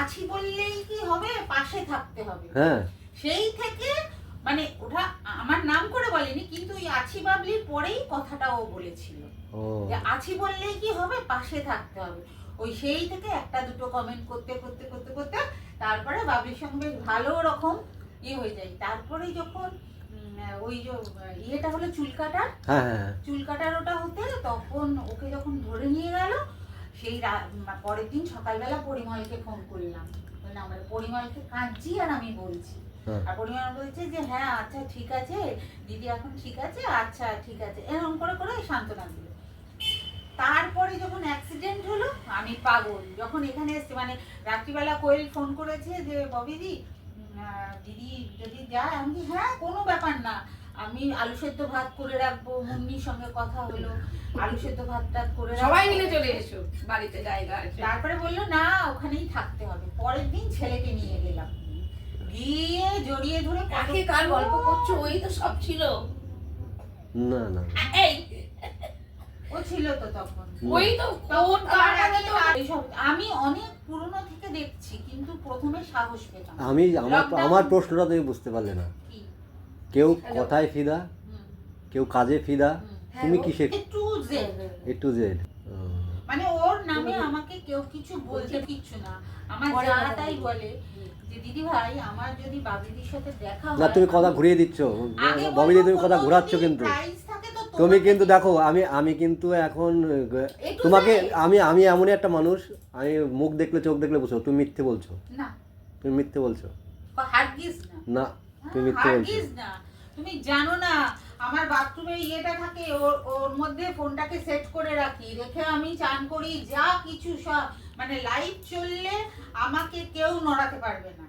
আছি বললেই কি হবে? পাশে থাকতে হবে। হ্যাঁ। সেই থেকে মানে ওটা আমার নাম করে বলেনি কিন্তু ওই আছি বাবলির পরেই কথাটা ও বলেছিল। যে আছি বললেই কি হবে? পাশে থাকতে হবে। ওই সেই থেকে একটা দুটো কমেন্ট করতে করতে করতে করতে তারপরে বাবলির সঙ্গে ভালো রকম ইয়ে হয়ে যায়। তারপরে যখন ওই যে ইয়েটা হলো চুল কাটার হ্যাঁ হ্যাঁ। চুল কাটার ওটা হতে তখন ওকে যখন ধরে নিয়ে সেই পরের দিন সকালবেলা পরিমলকে ফোন করলাম। বললাম আমরা পরিমলকে কাঁদছি আর আমি বলছি। হ্যাঁ। আর পরিমল বলছে যে হ্যাঁ আচ্ছা ঠিক আছে। দিদি এখন ঠিক আছে? আচ্ছা ঠিক আছে। এরকম করে করে সান্ত্বনা দিল। তারপরে যখন অ্যাক্সিডেন্ট হলো আমি পাগল। যখন এখানে এসছে মানে রাত্রিবেলা কোয়েল ফোন করেছে যে ববিদি দিদি যদি যায়? আমি হ্যাঁ কোনো ব্যাপার না। আমি আলু সেদ্ধ ভাত করে রাখব মুন্নির সঙ্গে কথা হলো আলু সেদ্ধ ভাত টাত করে সবাই মিলে চলে এসো বাড়িতে জায়গা আছে। তারপরে বলল না ওখানেই থাকতে হবে। পরের দিন ছেলেকে নিয়ে গেলাম। গিয়ে জড়িয়ে ধরে কাকে কার গল্প করছ? ওই তো সব ছিল। না না এই ও ছিল তো তখন। ওই তো তখন তার কার আগে আগে তো আমি অনেক পুরনো থেকে দেখছি কিন্তু প্রথমে সাহস পেতাম আমি আমার আমার প্রশ্নটা তুমি বুঝতে পারলে না। কি? কেউ কথায় ফিদা কেউ কাজে ফিদা তুমি হ্যাঁ, কিসে A to Z। A to Z মানে ওর নামে আমাকে কেউ কিছু বলতে কিচ্ছু না। আমার যা তাই বলে। যে দিদি ভাই আমার যদি বাবিদির সাথে দেখা না তুমি কথা ঘুরিয়ে দিচ্ছ। আগে ববি তুমি কথা ঘোরাচ্ছ কিন্তু। তুমি কিন্তু দেখো আমি আমি কিন্তু এখন তোমাকে আমি আমি এমনই একটা মানুষ আমি মুখ দেখলে চোখ দেখলে বুঝো তুমি মিথ্যে বলছো। না। তুমি মিথ্যে বলছো। না। তুমি না। তুমি জানো না আমার বাথরুমে ইয়েটা থাকে ওর ওর মধ্যে ফোনটাকে সেট করে রাখি। রেখে আমি চান করি যা কিছু সব মানে লাইট চললে আমাকে কেউ নড়াতে পারবে না।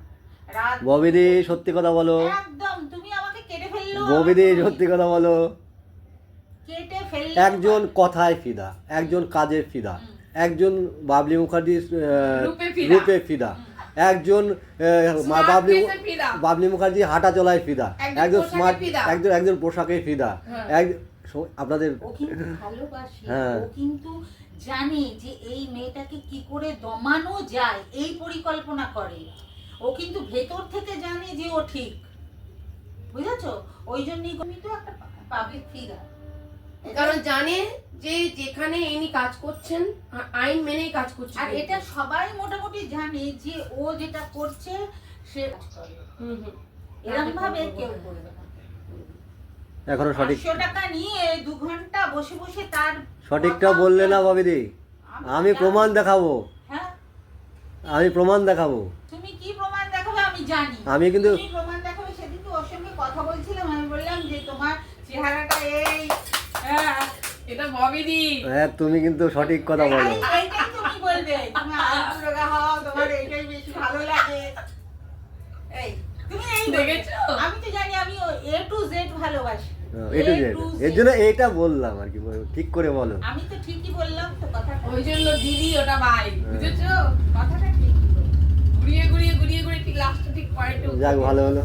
রাত ববিদি সত্যি কথা বলো। একদম তুমি আমাকে কেটে ফেলল ববিদি সত্যি কথা বলো। কেটে ফেললে একজন কথায় ফিদা একজন কাজে ফিদা একজন বাবলি মুখার্জি আহ, রূপে ফিদা। একজন বাবলি। বাবলি মুখার্জি হাঁটা চলায় ফিদা। একজন স্মার্ট একজন একজন পোশাকে ফিদা। হ্যাঁ। এক আপনাদের হ্যাঁ। কিন্তু জানে যে এই মেয়েটাকে কি করে দমানো যায় এই পরিকল্পনা করে। ও কিন্তু ভেতর থেকে জানে যে ও ঠিক। বুঝেছ? ওই জন্যই আমি তো একটা পাবলিক ফিগার কারণ জানে যে যেখানে ইনি কাজ করছেন আইন মেনেই কাজ করছেন আর এটা সবাই মোটামুটি জানে যে ও যেটা করছে সে। এরকম ভাবে কেউ করবে না। এখনও সঠিক টাকা নিয়ে দু ঘণ্টা বসে বসে তার সঠিকটা বললে না ববিদি। আমি প্রমাণ দেখাবো। হ্যাঁ? আমি প্রমাণ দেখাবো। তুমি কি প্রমাণ দেখাবে আমি জানি। আমি কিন্তু প্রমাণ দেখাবে সেদিন তো ওর সঙ্গে কথা বলছিলাম আমি বললাম যে তোমার চেহারাটা এই এটা ববিদি। হ্যাঁ তুমি কিন্তু সঠিক কথা বলো। এইটাই তুমি বলবে? তুমি হও তোমার এইটাই বেশি ভালো লাগে। এই তুমি এই দেখেছ? আমি তো জানি আমি এ টু জেড ভালোবাসি। এ জেড এর জন্য এইটা বললাম আর কি ঠিক করে বলো। আমি তো ঠিকই বললাম তো কথাটা ওই জন্য দিদি ওটা ভাই বুঝেছ? কথাটা ঠিকই বললাম। ঘুরিয়ে ঘুরিয়ে ঘুরিয়ে ঘুরিয়ে ঠিক লাস্টে ঠিক পয়েন্টে যাক ভালো হলো।